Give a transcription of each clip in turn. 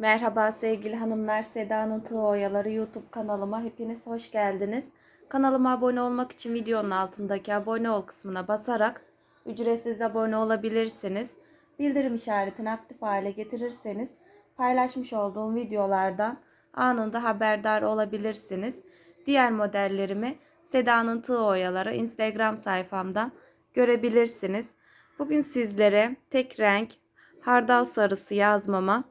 Merhaba sevgili hanımlar, Seda'nın Tığ Oyaları YouTube kanalıma hepiniz hoş geldiniz. Kanalıma abone olmak için videonun altındaki abone ol kısmına basarak ücretsiz abone olabilirsiniz. Bildirim işaretini aktif hale getirirseniz paylaşmış olduğum videolardan anında haberdar olabilirsiniz. Diğer modellerimi Seda'nın Tığ Oyaları Instagram sayfamdan görebilirsiniz. Bugün sizlere tek renk hardal sarısı yazmama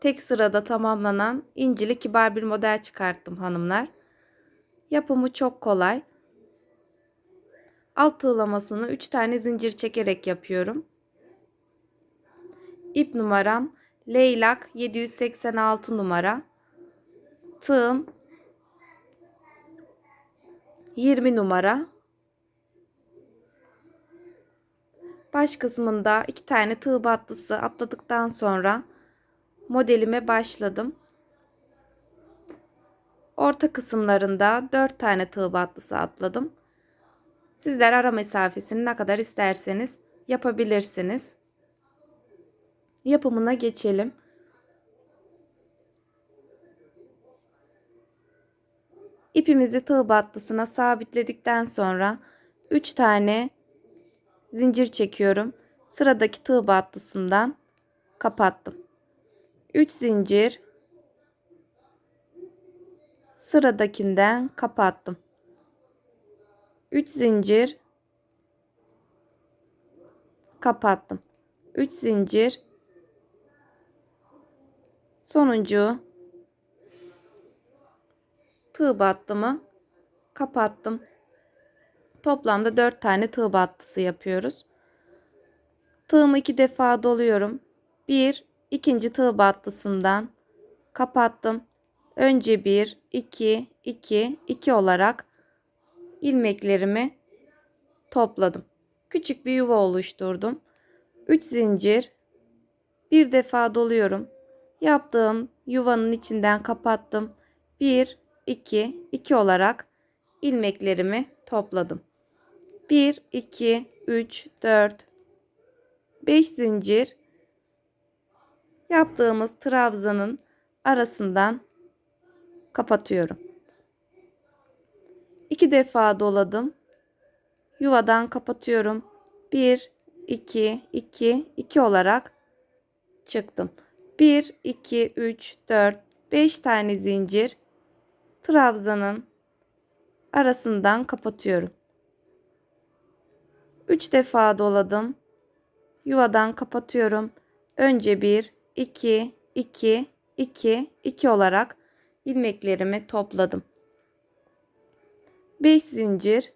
tek sırada tamamlanan incili kibar bir model çıkarttım hanımlar. Yapımı çok kolay. Alt tığlamasını 3 tane zincir çekerek yapıyorum. İp numaram leylak 786 numara. Tığım 20 numara. Baş kısmında iki tane tığ battısı atladıktan sonra modelime başladım. Orta kısımlarında 4 tane tığ battısı atladım. Sizler ara mesafesini ne kadar isterseniz yapabilirsiniz. Yapımına geçelim. İpimizi tığ battısına sabitledikten sonra 3 tane zincir çekiyorum. Sıradaki tığ battısından kapattım. 3 zincir sıradakinden kapattım. 3 zincir kapattım. 3 zincir sonuncu tığ battımı kapattım. Toplamda 4 tane tığ battısı yapıyoruz. Tığımı iki defa doluyorum. 1 ikinci tığ battısından kapattım. Önce 1 2 2 2 olarak ilmeklerimi topladım. Küçük bir yuva oluşturdum. 3 zincir bir defa doluyorum. Yaptığım yuvanın içinden kapattım. 1 2 2 olarak ilmeklerimi topladım. 1 2 3 4 5 zincir yaptığımız trabzanın arasından kapatıyorum. İki defa doladım. Yuvadan kapatıyorum. 1 2 2 2 olarak çıktım. 1 2 3 4 5 tane zincir trabzanın arasından kapatıyorum. 3 defa doladım. Yuvadan kapatıyorum. Önce 1 2 2 2 2 olarak ilmeklerimi topladım. 5 zincir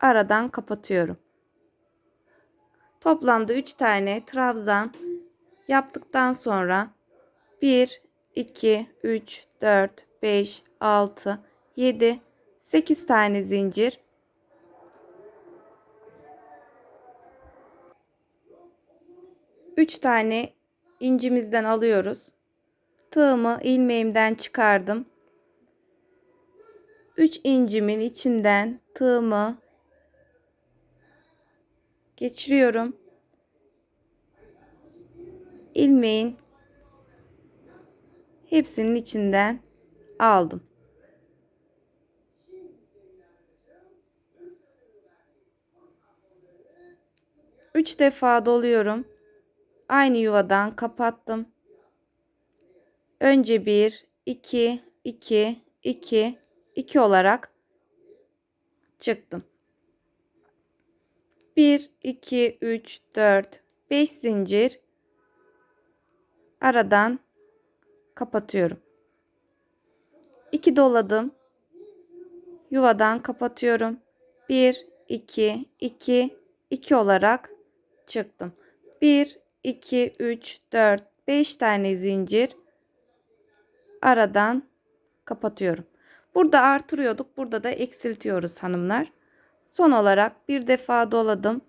aradan kapatıyorum. Toplamda 3 tane trabzan yaptıktan sonra 1 2 3 4 5 6 7 8 tane zincir 3 tane incimizden alıyoruz. Tığımı ilmeğimden çıkardım. 3 incimin içinden tığımı geçiriyorum. ilmeğin hepsinin içinden aldım. Üç defa doluyorum aynı yuvadan kapattım. Önce 1, 2, 2, 2, 2 olarak çıktım. 1, 2, 3, 4, 5 zincir aradan kapatıyorum. 2 doladım. Yuvadan kapatıyorum. 1, 2, 2, 2 olarak çıktım. 1, 2, 3, 4, 5 tane zincir aradan kapatıyorum. Burada artırıyorduk. Burada da eksiltiyoruz hanımlar. Son olarak bir defa doladım.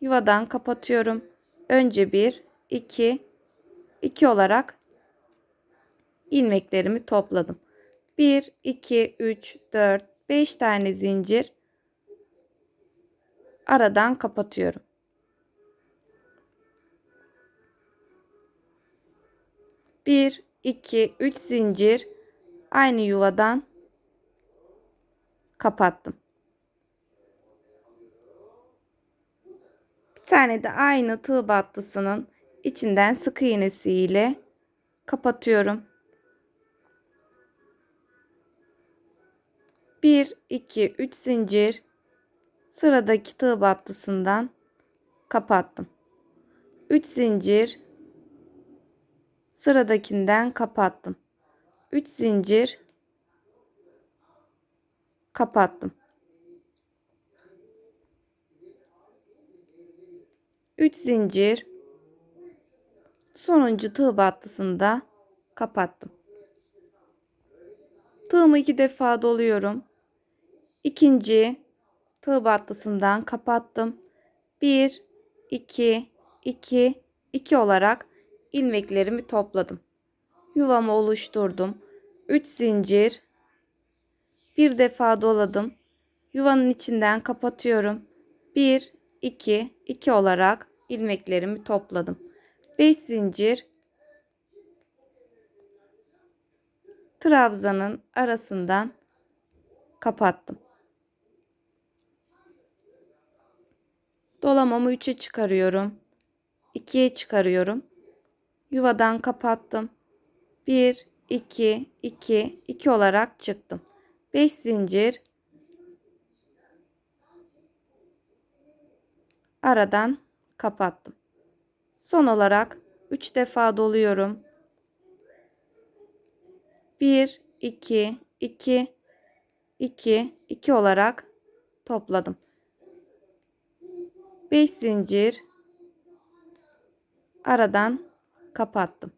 Yuvadan kapatıyorum. Önce 1, 2, 2 olarak ilmeklerimi topladım. 1, 2, 3, 4, 5 tane zincir aradan kapatıyorum. 1 2 3 zincir aynı yuvadan kapattım. Bir tane de aynı tığ battısının içinden sık iğnesi ile kapatıyorum. 1 2 3 zincir sıradaki tığ battısından kapattım. 3 zincir sıradakinden kapattım. 3 zincir kapattım. 3 zincir sonuncu tığ battısında kapattım. Tığımı iki defa doluyorum. İkinci tığ battısından kapattım. 1 2 2 2 olarak ilmeklerimi topladım. Yuvamı oluşturdum. 3 zincir bir defa doladım. Yuvanın içinden kapatıyorum. 1 2 2 olarak ilmeklerimi topladım. 5 zincir trabzanın arasından kapattım. Dolamamı 3'e çıkarıyorum. 2'ye çıkarıyorum. Yuvadan kapattım. 1 2 2 2 olarak çıktım. 5 zincir aradan kapattım. Son olarak 3 defa doluyorum. 1 2 2 2 2 olarak topladım. 5 zincir aradan kapattım.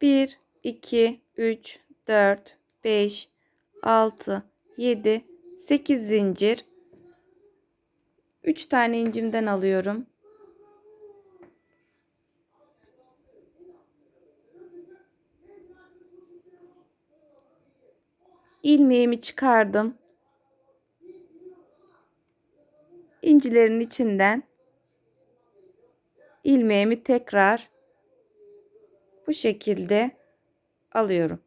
1 2 3 4 5 6 7 8 zincir 3 tane incimden alıyorum. ilmeğimi çıkardım. İncilerin içinden ilmeğimi tekrar bu şekilde alıyorum.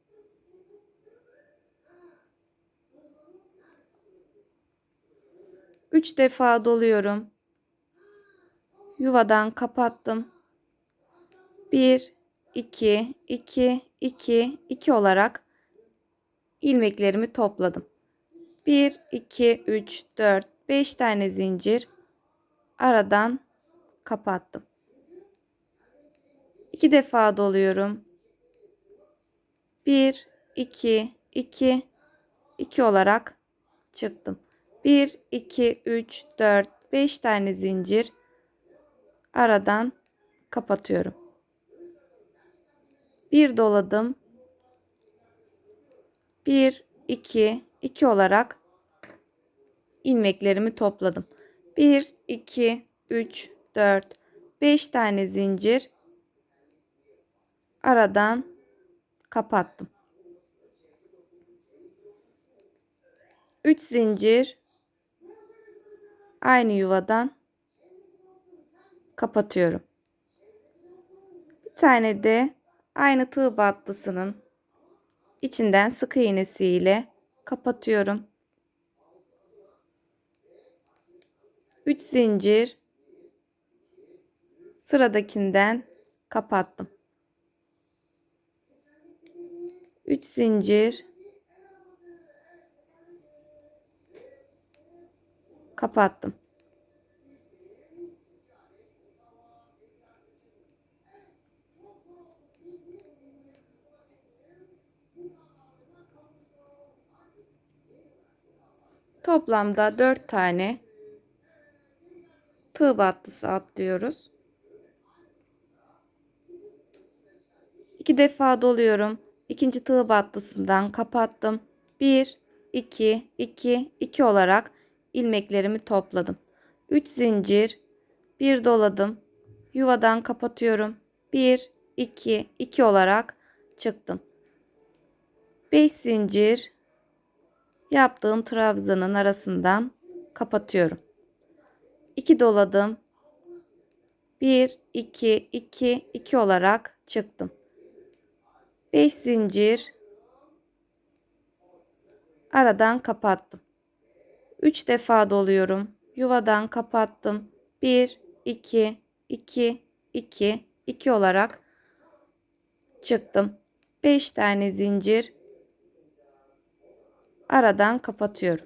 Üç defa doluyorum. Yuvadan kapattım. Bir, iki, iki, iki, iki olarak ilmeklerimi topladım. 1 2 3 4 5 tane zincir aradan kapattım. 2 defa doluyorum. 1 2 2 2 olarak çıktım. 1 2 3 4 5 tane zincir aradan kapatıyorum. Bir doladım. 1 2 2 olarak ilmeklerimi topladım. 1 2 3 4 5 tane zincir aradan kapattım. 3 zincir aynı yuvadan kapatıyorum. Bir tane de aynı tığ battısının içinden sık iğnesi ile kapatıyorum. 3 zincir sıradakinden kapattım. 3 zincir kapattım. Toplamda 4 tane tığ battısı atlıyoruz. 2 defa doluyorum. İkinci tığ battısından kapattım. 1 2 2 2 olarak ilmeklerimi topladım. 3 zincir, bir doladım. Yuvadan kapatıyorum. 1 2 2 olarak çıktım. 5 zincir yaptığım trabzanın arasından kapatıyorum. 2 doladım. 1 2 2 2 olarak çıktım. 5 zincir aradan kapattım. 3 defa doluyorum. Yuvadan kapattım. 1 2 2 2 2 olarak çıktım. 5 tane zincir aradan kapatıyorum.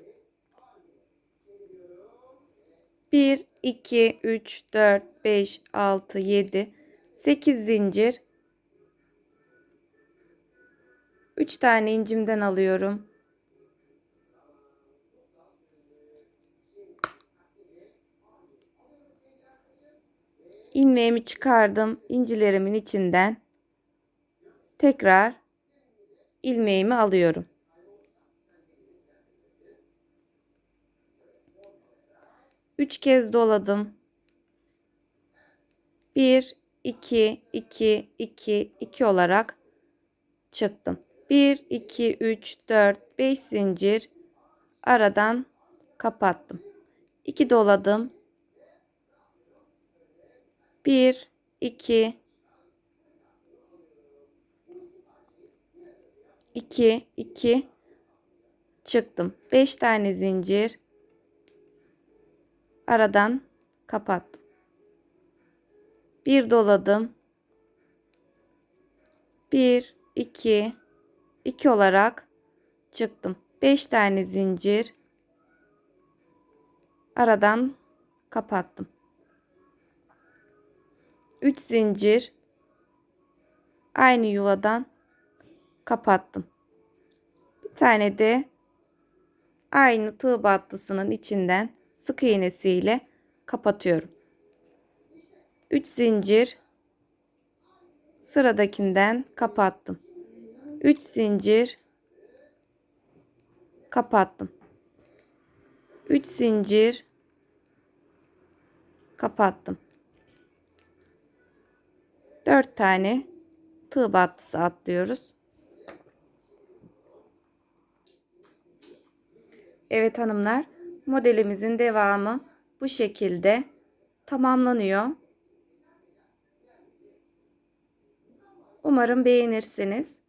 1 2 3 4 5 6 7 8 zincir 3 tane incimden alıyorum. ilmeğimi çıkardım incilerimin içinden tekrar ilmeğimi alıyorum. Üç kez doladım. Bir, iki, iki, iki, iki olarak çıktım. Bir, iki, üç, dört, beş zincir aradan kapattım. İki doladım. 1 2 2 2 çıktım. 5 tane zincir aradan kapattım. Bir doladım. 1 2 2 olarak çıktım. 5 tane zincir aradan kapattım. 3 zincir aynı yuvadan kapattım. Bir tane de aynı tığ battısının içinden sık iğnesiyle kapatıyorum. 3 zincir sıradakinden kapattım. 3 zincir kapattım. 3 zincir kapattım. 4 tane tığ battısı atlıyoruz. Evet hanımlar modelimizin devamı bu şekilde tamamlanıyor. Umarım beğenirsiniz.